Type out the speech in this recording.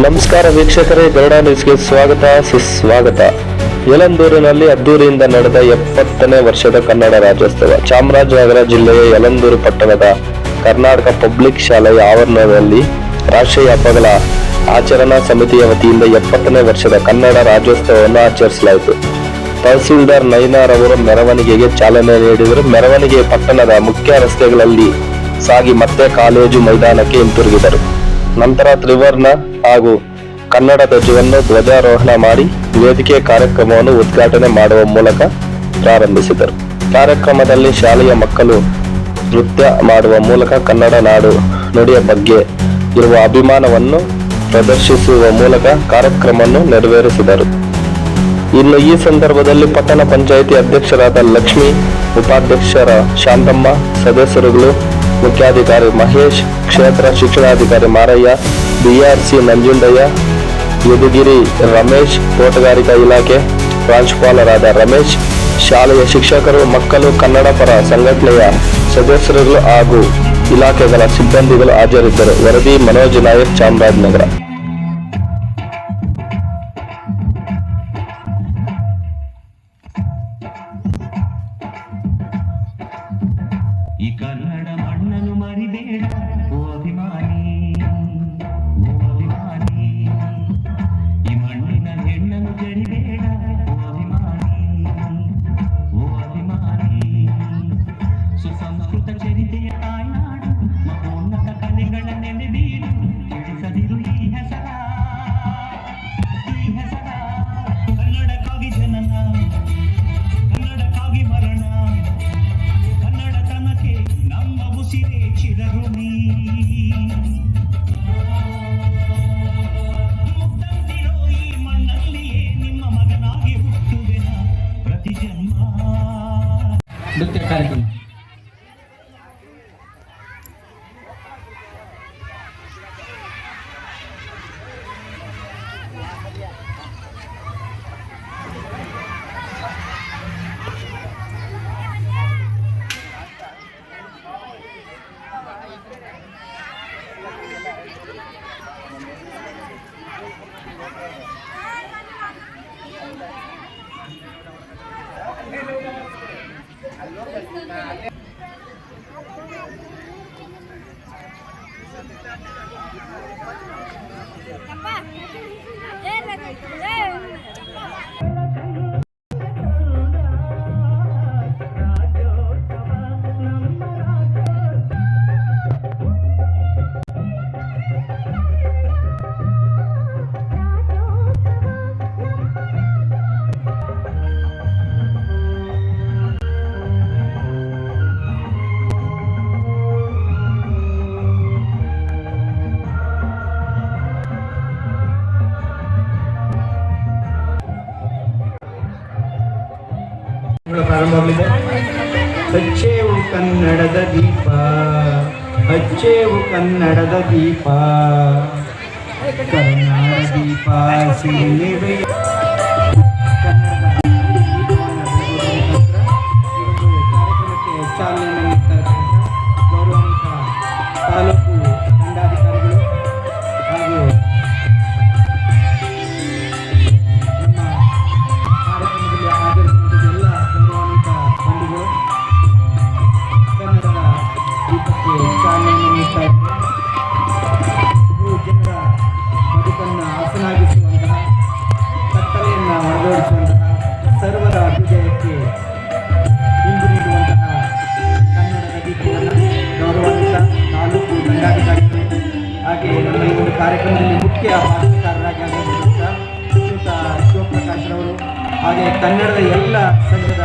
ನಮಸ್ಕಾರ ವೀಕ್ಷಕರೇ, ಗರುಡ ನ್ಯೂಸ್ಗೆ ಸ್ವಾಗತ, ಸುಸ್ವಾಗತ. ಯಲಂದೂರಿನಲ್ಲಿ ಅದ್ದೂರಿಯಿಂದ ನಡೆದ ಎಪ್ಪತ್ತನೇ ವರ್ಷದ ಕನ್ನಡ ರಾಜ್ಯೋತ್ಸವ. ಚಾಮರಾಜನಗರ ಜಿಲ್ಲೆಯ ಯಲಂದೂರು ಪಟ್ಟಣದ ಕರ್ನಾಟಕ ಪಬ್ಲಿಕ್ ಶಾಲೆಯ ಆವರಣದಲ್ಲಿ ರಾಷ್ಟ್ರೀಯ ಹಬ್ಬಗಳ ಆಚರಣಾ ಸಮಿತಿಯ ವತಿಯಿಂದ ಎಪ್ಪತ್ತನೇ ವರ್ಷದ ಕನ್ನಡ ರಾಜ್ಯೋತ್ಸವವನ್ನು ಆಚರಿಸಲಾಯಿತು. ತಹಸೀಲ್ದಾರ್ ನಯನಾರ್ ಅವರು ಮೆರವಣಿಗೆಗೆ ಚಾಲನೆ ನೀಡಿದರು. ಮೆರವಣಿಗೆ ಪಟ್ಟಣದ ಮುಖ್ಯ ರಸ್ತೆಗಳಲ್ಲಿ ಸಾಗಿ ಮತ್ತೆ ಕಾಲೇಜು ಮೈದಾನಕ್ಕೆ ಹಿಂತಿರುಗಿದರು. ನಂತರ ತ್ರಿವರ್ಣ ಹಾಗೂ ಕನ್ನಡ ಧ್ವಜವನ್ನು ಧ್ವಜಾರೋಹಣ ಮಾಡಿ ವೇದಿಕೆ ಕಾರ್ಯಕ್ರಮವನ್ನು ಉದ್ಘಾಟನೆ ಮಾಡುವ ಮೂಲಕ ಪ್ರಾರಂಭಿಸಿದರು. ಕಾರ್ಯಕ್ರಮದಲ್ಲಿ ಶಾಲೆಯ ಮಕ್ಕಳು ನೃತ್ಯ ಮಾಡುವ ಮೂಲಕ ಕನ್ನಡ ನಾಡು ನುಡಿಯ ಬಗ್ಗೆ ಇರುವ ಅಭಿಮಾನವನ್ನು ಪ್ರದರ್ಶಿಸುವ ಮೂಲಕ ಕಾರ್ಯಕ್ರಮವನ್ನು ನೆರವೇರಿಸಿದರು. ಇನ್ನು ಈ ಸಂದರ್ಭದಲ್ಲಿ ಪಟ್ಟಣ ಪಂಚಾಯಿತಿ ಅಧ್ಯಕ್ಷರಾದ ಲಕ್ಷ್ಮಿ, ಉಪಾಧ್ಯಕ್ಷರ ಶಾಂತಮ್ಮ, ಸದಸ್ಯರುಗಳು ಮುಖ್ಯಾಧಿಕಾರಿ ಮಹೇಶ್, ಕ್ಷೇತ್ರ ಶಿಕ್ಷಣಾಧಿಕಾರಿ ಮಾರಯ್ಯ ಬಿಆರ್ಸಿ ನಂಜುಂಡಯ್ಯ, ಯದುಗಿರಿ ರಮೇಶ್, ತೋಟಗಾರಿಕಾ ಇಲಾಖೆ ಪ್ರಾಂಶುಪಾಲರಾದ ರಮೇಶ್, ಶಾಲೆಯ ಶಿಕ್ಷಕರು, ಮಕ್ಕಳು ಕನ್ನಡ ಪರ ಸಂಘಟನೆಯ ಸದಸ್ಯರುಗಳು ಹಾಗೂ ಇಲಾಖೆಗಳ ಸಿಬ್ಬಂದಿಗಳು ಹಾಜರಿದ್ದರು. ವರದಿ ಮನೋಜ್ ನಾಯಕ್, ಚಾಮರಾಜನಗರ. ಈ ಕನ್ನಡ ಮರಿಬೇಡ ನೃತ್ಯ ಕಾರ್ಯಕ್ರಮ Like, ಪ್ರಾರಂಭವಾಗಲಿದೆ ಹಚ್ಚೇವು ಕನ್ನಡದ ದೀಪ ಹಚ್ಚೇವು ಕನ್ನಡದ ದೀಪ. ಕನ್ನಡ ದೀಪ ಸಿರಿವೆ ಕಾರ್ಯಕ್ರಮದಲ್ಲಿ ಮುಖ್ಯ ಭಾಷಣಕಾರರಾಗಿ ಆಗಿರುವಂಥ ಶ್ರೀಯುತ ಶಿವಪ್ರಕಾಶ್ ರವರು ಹಾಗೆ ಕನ್ನಡದ ಎಲ್ಲ ಸಂಘದ